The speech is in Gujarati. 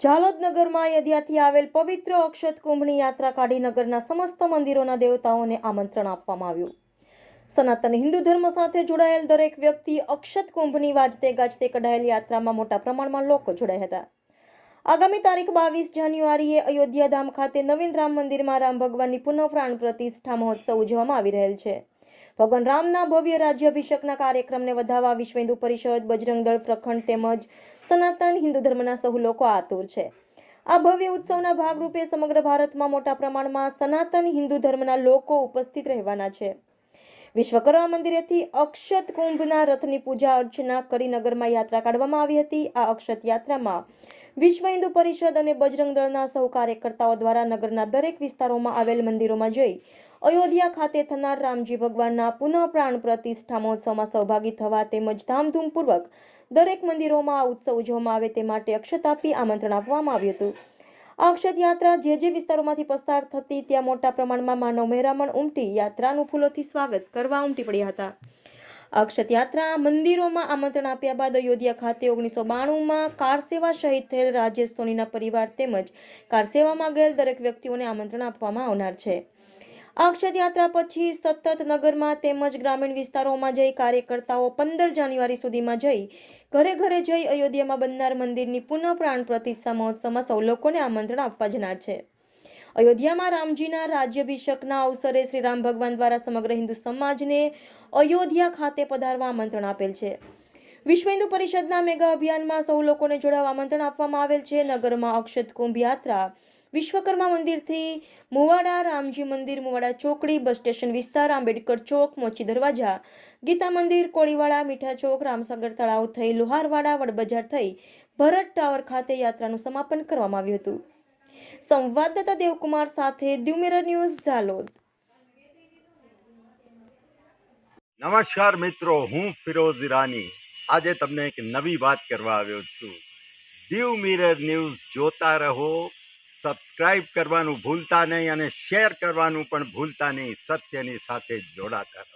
ઝાલોદ નગરમાં અયોધ્યાથી આવેલ પવિત્ર અક્ષત કુંભની યાત્રા કાઢી નગરના સમસ્ત મંદિરોના દેવતાઓને આમંત્રણ આપવામાં આવ્યું. સનાતન હિન્દુ ધર્મ સાથે જોડાયેલ દરેક વ્યક્તિ અક્ષત કુંભની વાજતે ગાજતે કઢાયેલ યાત્રામાં મોટા પ્રમાણમાં લોકો જોડાયા હતા. આગામી તારીખ બાવીસ જાન્યુઆરીએ અયોધ્યા ધામ ખાતે નવીન રામ મંદિરમાં રામ ભગવાનની પુનઃ પ્રાણ પ્રતિષ્ઠા મહોત્સવ ઉજવવામાં આવી રહેલ છે. ભગવાન રામના ભવ્ય રાજ્યાભિષેકના કાર્યક્રમને વધાવવા વિશ્વ હિન્દુ પરિષદ, બજરંગ દળ પ્રખંડ તેમજ સનાતન હિન્દુ ધર્મના સહુ લોકો આતુર છે. આ ભવ્ય ઉત્સવના ભાગરૂપે સમગ્ર ભારતમાં મોટા પ્રમાણમાં સનાતન હિન્દુ ધર્મના લોકો ઉપસ્થિત રહેવાના છે. વિશ્વકર્મા મંદિરેથી અક્ષત કુંભના રથની પૂજા અર્ચના કરી નગરમાં યાત્રા કાઢવામાં આવી હતી. આ અક્ષત યાત્રામાં વિશ્વ હિન્દુ પરિષદ અને બજરંગ દળના સૌ કાર્યકર્તાઓ દ્વારા નગરના દરેક વિસ્તારોમાં આવેલ મંદિરોમાં જઈ અયોધ્યા ખાતે થનાર રામજી ભગવાનના પુનઃ પ્રાણ પ્રતિષ્ઠા મહોત્સવમાં સહભાગી થવા તેમજ ધામધૂમપૂર્વક દરેક મંદિરોમાં આ ઉત્સવ ઉજવવામાં આવે તે માટે અક્ષત આપી આમંત્રણ આપવામાં આવ્યું હતું. આ અક્ષત યાત્રા જે જે વિસ્તારોમાંથી પસાર થતી ત્યાં મોટા પ્રમાણમાં માનવ મહેરામણ ઉમટી યાત્રાનું ફૂલોથી સ્વાગત કરવા ઉમટી પડ્યા હતા. આ અક્ષત યાત્રા મંદિરોમાં આમંત્રણ આપ્યા બાદ અયોધ્યા ખાતે ઓગણીસો બાણુંમાં કાર સેવા શહીદ થયેલ રાજેશ સોનીના પરિવાર તેમજ કાર સેવામાં ગયેલ દરેક વ્યક્તિઓને આમંત્રણ આપવામાં આવનાર છે. અક્ષતયાત્રા પછી સતત નગરમાં તેમજ ગ્રામીણ વિસ્તારોમાં જઈ કાર્યકર્તાઓ પંદર જાન્યુઆરી સુધીમાં જઈ ઘરે ઘરે જઈ અયોધ્યામાં બનનાર મંદિરની પુનઃ પ્રાણ પ્રતિષ્ઠા મહોત્સવમાં સૌ લોકોને આમંત્રણ આપવા જનાર છે. અયોધ્યામાં રામજીના રાજ્યાભિષેકના અવસરે શ્રી રામ ભગવાન દ્વારા સમગ્ર હિન્દુ સમાજને અયોધ્યા ખાતે પધારવા આમંત્રણ આપેલ છે. વિશ્વ હિન્દુ પરિષદના મેગા અભિયાનમાં સૌ લોકોને જોડાવા આમંત્રણ આપવામાં આવેલ છે. નગરમાં અક્ષત કુંભ યાત્રા, વિશ્વકર્મા મંદિરથી મુવાડા, રામજી મંદિર, મુવાડા ચોકડી, બસ સ્ટેશન વિસ્તાર, આંબેડકર ચોક, મોચી દરવાજા, ગીતા મંદિર, કોળીવાડા, મીઠા ચોક, રામસાગર તળાવ થઈ, લુહારવાડા, વડબજાર થઈ, ભરત ટાવર ખાતે યાત્રાનું સમાપન કરવામાં આવ્યું હતું. સંવાદદાતા દેવકુમાર સાથે દ્યુમેરા ન્યૂઝ ઝાલોદ. નમસ્કાર મિત્રો, હું ફિરોઝ ઈરાની. આજે તમને એક નવી વાત કરવા આવ્યો છું. દીવ મિરર ન્યૂઝ જોતા રહો, સબસ્ક્રાઇબ કરવાનું ભૂલતા નહીં અને શેર કરવાનું પણ ભૂલતા નહીં, સત્યની સાથે જોડાતા રહો.